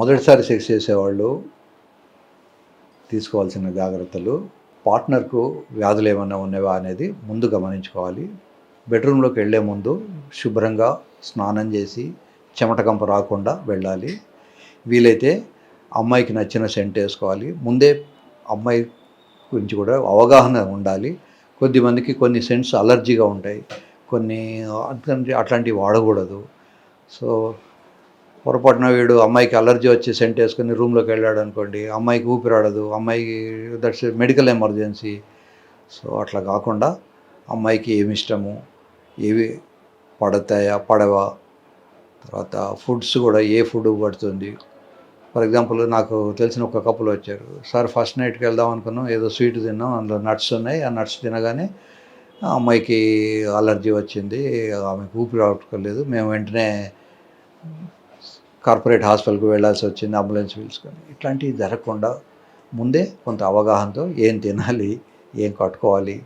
మొదటిసారి సెక్స్ చేసేవాళ్ళు తీసుకోవాల్సిన జాగ్రత్తలు పార్ట్నర్కు వ్యాధులు ఏమైనా ఉన్నావా అనేది ముందు గమనించుకోవాలి. బెడ్రూమ్లోకి వెళ్ళే ముందు శుభ్రంగా స్నానం చేసి చెమటకంప రాకుండా వెళ్ళాలి. వీలైతే అమ్మాయికి నచ్చిన సెంట్ వేసుకోవాలి. ముందే అమ్మాయి గురించి కూడా అవగాహన ఉండాలి. కొద్దిమందికి కొన్ని సెంట్స్ అలర్జీగా ఉంటాయి. కొన్ని అట్లాంటి అట్లాంటివి వాడకూడదు. సో పొరపాటున వీడు అమ్మాయికి అలర్జీ వచ్చి సెంట్ వేసుకుని రూమ్లోకి వెళ్ళాడు అనుకోండి అమ్మాయికి ఊపిరాడదు అమ్మాయికి దట్స్ మెడికల్ ఎమర్జెన్సీ సో అట్లా కాకుండా అమ్మాయికి ఏమి ఇష్టము ఏవి పడతాయా పడవా? తర్వాత ఫుడ్స్ కూడా ఏ ఫుడ్ పడుతుంది? ఫర్ ఎగ్జాంపుల్ నాకు తెలిసిన ఒక కప్పులు వచ్చారు. సార్ ఫస్ట్ నైట్కి వెళ్దాం అనుకున్నాం ఏదో స్వీట్ తిన్నాం అందులో నట్స్ ఉన్నాయి ఆ నట్స్ తినగానే అమ్మాయికి అలర్జీ వచ్చింది ఆమెకు ఊపిరి ఆడుకోలేదు మేము వెంటనే కార్పొరేట్ హాస్పిటల్కి వెళ్ళాల్సి వచ్చింది అంబులెన్స్ పిలుచుకొని ఇట్లాంటివి జరగకుండా ముందే కొంత అవగాహనతో ఏం తినాలి ఏం కట్టుకోవాలి.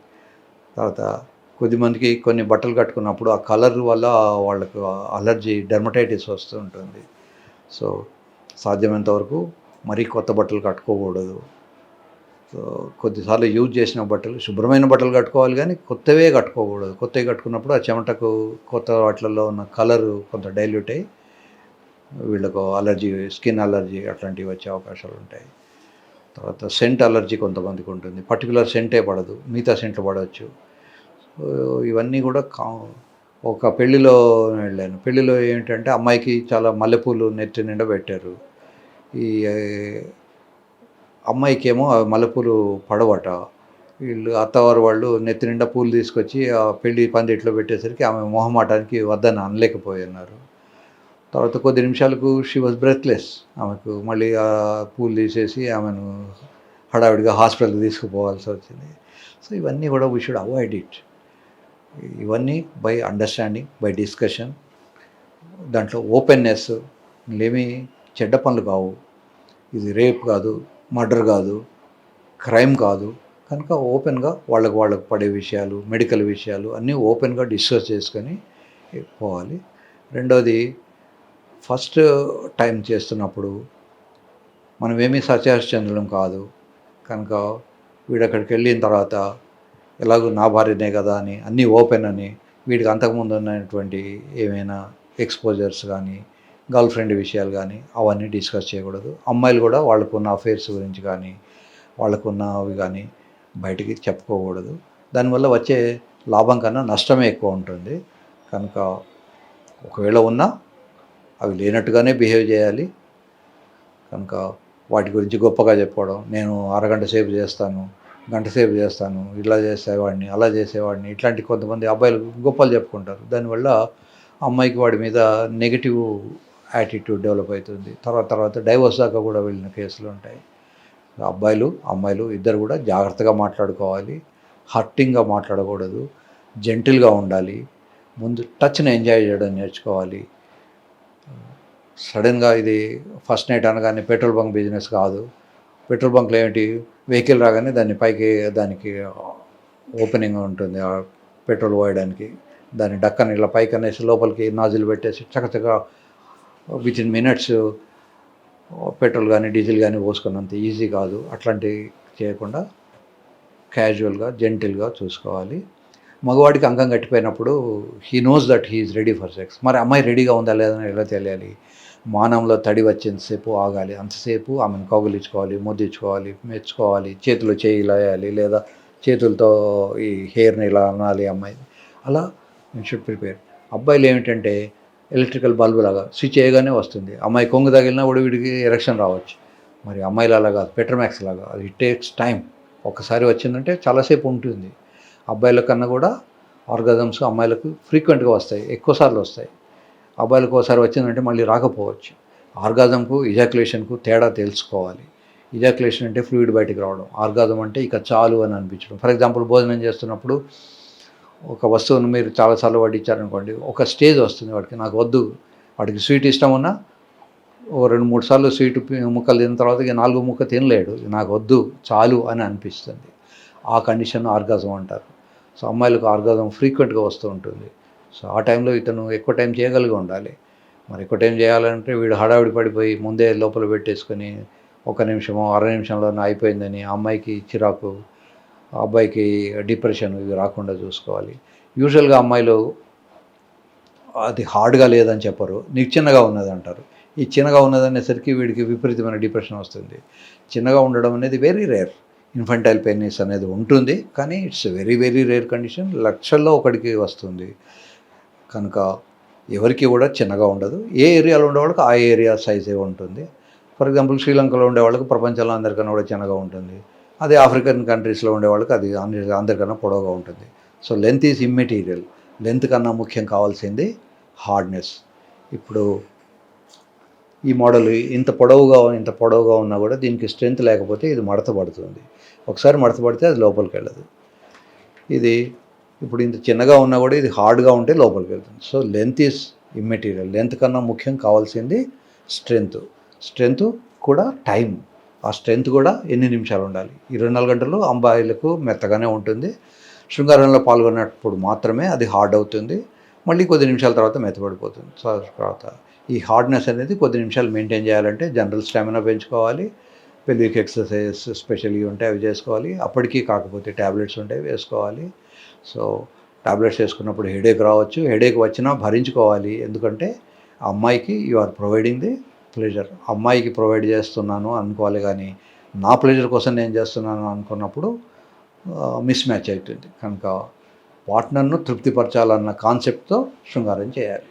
తర్వాత కొద్దిమందికి కొన్ని బట్టలు కట్టుకున్నప్పుడు ఆ కలర్ వల్ల వాళ్ళకు అలర్జీ డెర్మటైటిస్ వస్తూ ఉంటుంది. సో సాధ్యమైనంత వరకు మరీ కొత్త బట్టలు కట్టుకోకూడదు. సో కొద్దిసార్లు యూజ్ చేసిన బట్టలు శుభ్రమైన బట్టలు కట్టుకోవాలి కానీ కొత్తవే కట్టుకోకూడదు. కొత్తవి కట్టుకున్నప్పుడు ఆ చెమటకు కొత్త వాటిలలో ఉన్న కలరు కొంత డైల్యూట్ అయ్యి వీళ్ళకు అలర్జీ స్కిన్ అలర్జీ అట్లాంటివి వచ్చే అవకాశాలు ఉంటాయి. తర్వాత సెంట్ అలర్జీ కొంతమందికి ఉంటుంది. పర్టికులర్ సెంటే పడదు. మిగతా సెంట్లు పడవచ్చు. ఇవన్నీ కూడా కా ఒక పెళ్ళిలో వెళ్ళాను. పెళ్ళిలో ఏంటంటే అమ్మాయికి చాలా మల్లెపూలు నెత్తి నిండా పెట్టారు. ఈ అమ్మాయికి ఏమో మల్లెపూలు పడవట. వీళ్ళు అత్తవారు వాళ్ళు నెత్తి నిండా పూలు తీసుకొచ్చి ఆ పెళ్ళి పందిట్లో పెట్టేసరికి ఆమె మొహమాటానికి వద్దని అనలేకపోయినారు తర్వాత కొద్ది నిమిషాలకు షీ వాజ్ బ్రెత్లెస్ ఆమెకు మళ్ళీ ఆ పూలు తీసేసి ఆమెను హడావిడిగా హాస్పిటల్కి తీసుకుపోవాల్సి వచ్చింది. సో ఇవన్నీ కూడా వీ షుడ్ అవాయిడ్ ఇట్ ఇవన్నీ బై అండర్స్టాండింగ్ బై డిస్కషన్ దాంట్లో ఓపెన్నెస్ ఏమీ చెడ్డ పనులు కావు. ఇది రేప్ కాదు మర్డర్ కాదు క్రైమ్ కాదు. కనుక ఓపెన్గా వాళ్ళకు వాళ్ళకు పడే విషయాలు మెడికల్ విషయాలు అన్నీ ఓపెన్గా డిస్కస్ చేసుకొని పోవాలి. రెండోది ఫస్ట్ టైం చేస్తున్నప్పుడు మనం ఏమీ సత్యహరిశ్చంద్రులం కాదు. కనుక వీడు అక్కడికి వెళ్ళిన తర్వాత ఎలాగో నా భార్యనే కదా అని అన్నీ ఓపెన్ అని వీడికి అంతకుముందు ఉన్నటువంటి ఏమైనా ఎక్స్పోజర్స్ కానీ గర్ల్ ఫ్రెండ్ విషయాలు కానీ అవన్నీ డిస్కస్ చేయకూడదు. అమ్మాయిలు కూడా వాళ్ళకున్న అఫేర్స్ గురించి కానీ వాళ్ళకున్నవి కానీ బయటికి చెప్పుకోకూడదు. దానివల్ల వచ్చే లాభం కన్నా నష్టమే ఎక్కువ ఉంటుంది. కనుక ఒకవేళ ఉన్నా అవి లేనట్టుగానే బిహేవ్ చేయాలి. కనుక వాటి గురించి గొప్పగా చెప్పుకోవడం నేను అరగంట సేపు చేస్తాను గంట సేపు చేస్తాను ఇలా చేసేవాడిని అలా చేసేవాడిని ఇట్లాంటి కొంతమంది అబ్బాయిలు గొప్పలు చెప్పుకుంటారు. దానివల్ల అమ్మాయికి వాడి మీద నెగిటివ్ యాటిట్యూడ్ డెవలప్ అవుతుంది. తర్వాత తర్వాత డైవర్స్ దాకా కూడా వెళ్ళిన కేసులు ఉంటాయి. అబ్బాయిలు అమ్మాయిలు ఇద్దరు కూడా జాగ్రత్తగా మాట్లాడుకోవాలి. హర్టింగ్గా మాట్లాడకూడదు. జెంటిల్గా ఉండాలి. ముందు టచ్ని ఎంజాయ్ చేయడం నేర్చుకోవాలి. సడన్గా ఇది ఫస్ట్ నైట్ అనగానే పెట్రోల్ బంక్ బిజినెస్ కాదు. పెట్రోల్ బంక్లో ఏంటి? వెహికల్ రాగానే దాన్ని పైకి దానికి ఓపెనింగ్ ఉంటుంది. ఆ పెట్రోల్ పోయడానికి దాన్ని డక్కని ఇలా పైకి అనేసి లోపలికి నాజిల్ పెట్టేసి చకచక విత్ ఇన్ మినిట్స్ పెట్రోల్ కానీ డీజిల్ కానీ పోసుకున్నంత ఈజీ కాదు. అట్లాంటివి చేయకుండా క్యాజువల్గా జెంటిల్గా చూసుకోవాలి. మగవాడికి అంగం కట్టిపోయినప్పుడు he knows that he is ready for sex మరి అమ్మాయి రెడీగా ఉందా లేదని ఎలా తెలియాలి? మానంలో తడి వచ్చేంతసేపు ఆగాలి. అంతసేపు ఆమెను కౌగులించుకోవాలి ముద్దించుకోవాలి మెచ్చుకోవాలి చేతులు చేయి ఇలా వేయాలి లేదా చేతులతో ఈ హెయిర్ని ఇలా అనాలి అమ్మాయి. అలా షుడ్ ప్రిపేర్ అబ్బాయిలు ఏమిటంటే ఎలక్ట్రికల్ బల్బు లాగా స్విచ్ చేయగానే వస్తుంది. అమ్మాయి కొంగు తగిలినా కూడా వీడికి ఎరక్షన్ రావచ్చు. మరి అమ్మాయిలు అలాగా పెట్రమాక్స్ పెట్రోమాక్స్ లాగా. అది ఇట్ టేక్స్ టైం ఒకసారి వచ్చిందంటే చాలాసేపు ఉంటుంది. అబ్బాయిల కన్నా కూడా ఆర్గాజమ్స్ అమ్మాయిలకు ఫ్రీక్వెంట్గా వస్తాయి ఎక్కువసార్లు వస్తాయి. అబ్బాయిలకు ఒకసారి వచ్చిందంటే మళ్ళీ రాకపోవచ్చు. ఆర్గాజంకు ఇజాక్యులేషన్కు తేడా తెలుసుకోవాలి. ఇజాక్యులేషన్ అంటే ఫ్లూయిడ్ బయటికి రావడం. ఆర్గాజం అంటే ఇక చాలు అని అనిపించడం. ఫర్ ఎగ్జాంపుల్ భోజనం చేస్తున్నప్పుడు ఒక వస్తువును మీరు చాలాసార్లు వడ్డించారనుకోండి ఒక స్టేజ్ వస్తుంది వాడికి నాకు వద్దు. వాడికి స్వీట్ ఇష్టం ఉన్నా ఓ రెండు మూడు సార్లు స్వీట్ ముక్కలు తిన్న తర్వాత ఇక నాలుగు ముక్క తినలేడు. నాకు వద్దు చాలు అని అనిపిస్తుంది. ఆ కండిషన్ ఆర్గాజం అంటారు. సో అమ్మాయిలకు ఆర్గాజం ఫ్రీక్వెంట్గా వస్తూ ఉంటుంది. సో ఆ టైంలో ఇతను ఎక్కువ టైం చేయగలిగి ఉండాలి. మరి ఎక్కువ టైం చేయాలంటే వీడు హడావిడి పడిపోయి ముందే లోపల పెట్టేసుకొని ఒక నిమిషమో అర నిమిషంలోనే అయిపోయిందని అమ్మాయికి చిరాకు ఆ అబ్బాయికి డిప్రెషన్ ఇవి రాకుండా చూసుకోవాలి. యూజువల్గా అమ్మాయిలు అది హార్డ్గా లేదని చెప్పరు నీకు చిన్నగా ఉన్నది అంటారు. ఈ చిన్నగా ఉన్నదనేసరికి వీడికి విపరీతమైన డిప్రెషన్ వస్తుంది. చిన్నగా ఉండడం అనేది వెరీ రేర్. ఇన్ఫంటైల్ పెయిన్నెస్ అనేది ఉంటుంది కానీ it's very very rare condition. లక్షల్లో ఒకటికి వస్తుంది. కనుక ఎవరికి కూడా చిన్నగా ఉండదు. ఏ ఏరియాలో ఉండేవాళ్ళకి ఆ ఏరియా సైజే ఉంటుంది. ఫర్ ఎగ్జాంపుల్ శ్రీలంకలో ఉండేవాళ్ళకి ప్రపంచంలో అందరికన్నా కూడా చిన్నగా ఉంటుంది. అదే ఆఫ్రికన్ కంట్రీస్లో ఉండేవాళ్ళకి అది అందరి- అందరికన్నా పొడవుగా ఉంటుంది. So length is immaterial. Length కన్నా ముఖ్యం కావాల్సింది హార్డ్నెస్. ఇప్పుడు ఈ మోడల్ ఇంత పొడవుగా ఇంత పొడవుగా ఉన్నా కూడా దీనికి స్ట్రెంత్ లేకపోతే ఇది మడత పడుతుంది. ఒకసారి మడత పడితే అది లోపలికి వెళ్ళదు. ఇది ఇప్పుడు ఇంత చిన్నగా ఉన్నా కూడా ఇది హార్డ్గా ఉంటే లోపలికి వెళ్తుంది. So length is immaterial. Length కన్నా ముఖ్యం కావాల్సింది స్ట్రెంత్ స్ట్రెంత్ కూడా టైం ఆ స్ట్రెంత్ కూడా ఎన్ని నిమిషాలు ఉండాలి? ఇరవై నాలుగు గంటలు అంబాయిలకు మెత్తగానే ఉంటుంది. శృంగారంలో పాల్గొన్నప్పుడు మాత్రమే అది హార్డ్ అవుతుంది. మళ్ళీ కొద్ది నిమిషాల తర్వాత మెత్తబడిపోతుంది తర్వాత ఈ హార్డ్నెస్ అనేది కొద్ది నిమిషాలు మెయింటైన్ చేయాలంటే జనరల్ స్టామినా పెంచుకోవాలి. పెళ్ళికి ఎక్సర్సైజ్ స్పెషల్గా ఉంటే అవి చేసుకోవాలి. అప్పటికీ కాకపోతే ట్యాబ్లెట్స్ ఉంటే వేసుకోవాలి. సో ట్యాబ్లెట్స్ వేసుకున్నప్పుడు హెడేక్ రావచ్చు. హెడేక్ వచ్చినా భరించుకోవాలి. ఎందుకంటే ఆ అమ్మాయికి you are providing the pleasure. అమ్మాయికి ప్రొవైడ్ చేస్తున్నాను అనుకోవాలి కానీ నా ప్లెజర్ కోసం నేను చేస్తున్నాను అనుకున్నప్పుడు మిస్ మ్యాచ్ అవుతుంది. కనుక పార్ట్నర్ను తృప్తిపరచాలన్న కాన్సెప్ట్తో శృంగారం చేయాలి.